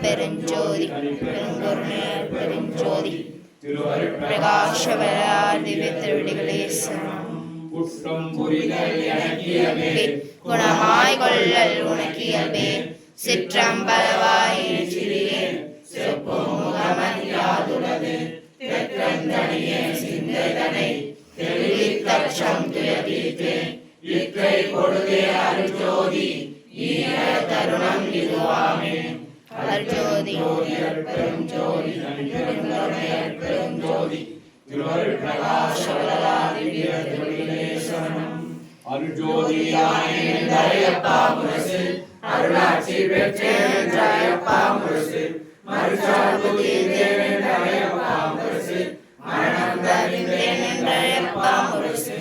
பெருஞ்சோதி அருட்பெருஞ்சோதி பெருங்கருணை அருட்பெருஞ்சோதி பிரகாஷவராதி திருவிடிகளே குற்றம் புரிதல் எனக்கியமே குணமாய் கொள்ளல் உனக்கியல்பே சிற்றம்பலவாய் சிறியேன் செப்புமுகமன் யாதுலது தெற்றந்தனியே சிந்தைதனை தெளிவித்தச்சம் துயதீர்த்தேன் இற்றை பொழுதே அருஜோதி ஈர தருணம் இதுவாமே. அருஜோதி பெரும் ஜோதி பெரும் திருவருள் பிரகாசவலாதி திருவிழே சரணம் அருஜோதியானே தரையப்பா முரசு அருளாட்சி பெற்றேன் தரையப்பா முரசு முரசு மரணம் முரசு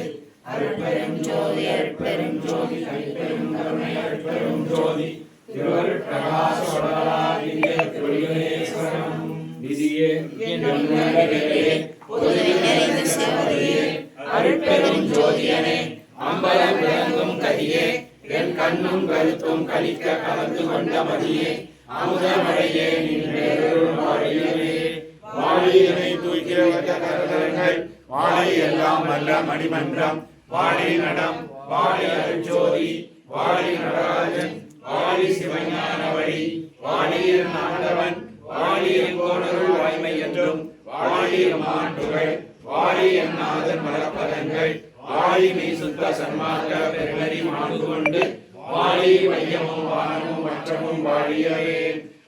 கருணை விதியே அருட்பெரும் ஜோதியனே அம்பலம் விளங்கும் கதியே என் கண்ணும் கருத்தும் கலிக்க கலந்து கொண்ட மதியே அமுதமழையே வாழியனை தூக்கிறவற்ற கரகரங்கள் வாழை எல்லாம் வல்ல மணிமன்றம் வாழை நடம் வாழை அருஞ்சோதி வாழை நடராஜன் வாழி சிவஞான வழி வாழியன் வாழியன் கோணருள் வாய்மை என்றும் வாழிய மாண்டுகள் வாழிய நாதன் மலப்பதங்கள் வாழிமை சுத்த சன்மார்க்க பெருமதி மாண்டு கொண்டு வாழி வையமும் வானமும் மற்றமும் வாழியவே.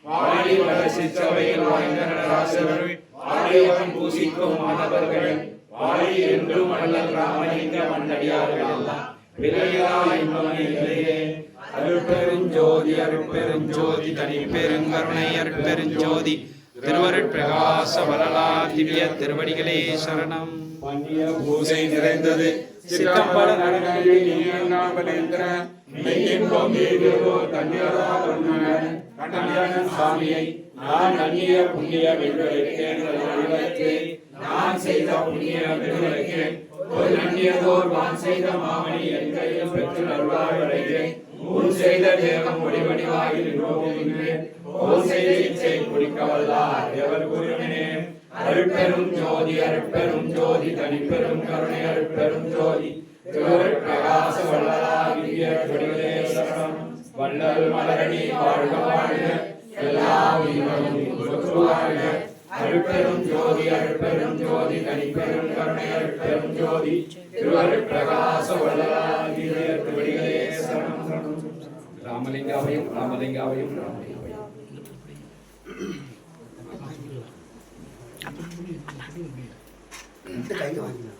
வாழி வளர்ச்சிச்சபையில் வாய்ந்த நடராசர்கள் வாழியவன் பூசிக்கும் மாணவர்கள் வாழி என்றும் வள்ளல் ராமலிங்க மன்னடியார்கள் எல்லாம். விலையிலா இன்பம் இல்லையே. பெரும் ஜோதி தனி பெருங்கருணை அருள் பெரும் ஜோதி. பிரகாச வரலா திவ்ய திருவடிகளே சரணம். பண்ணிய பூசை நிறைந்தது. சித்தம்பல நடனங்களில் நீங்காமலேந்திர மெய்யின்பம் ஏதோ தன்னியரா கண்ணன் சாமியை நான் அந்நிய புண்ணிய வெல்வதற்கேன் நான் செய்த புண்ணிய வெல்வதற்கேன் ஒரு நன்னியதோர் செய்த மாமணி என் கையில் பெற்று நல்வாழ் செய்த தேவம் ஓர் செய்த இச்சை எவர் குருவினே அருட்பெரும் ஜோதி அருட்பெரும் ஜோதி தனிப்பெரும் கருணை அருட்பெரும் ஜோதி. பிரகாச வள்ளலாகிய தொழிலே சரணம் வள்ளல் மலரணி வாழ்க வாழ்க எல்லா உயிர்களும் அருட்பெரும் ஜோதி அருட்பெரும் ஜோதி தனிப்பெரும் கருணை அருட்பெரும் ஜோதி. திருவருட் பிரகாச வள்ளலாகிய தொழிலே சரணம். சரணம் ராமலிங்காவையும் ராமலிங்காவையும். ராமலிங்காவையும் கையில் வாங்கினா.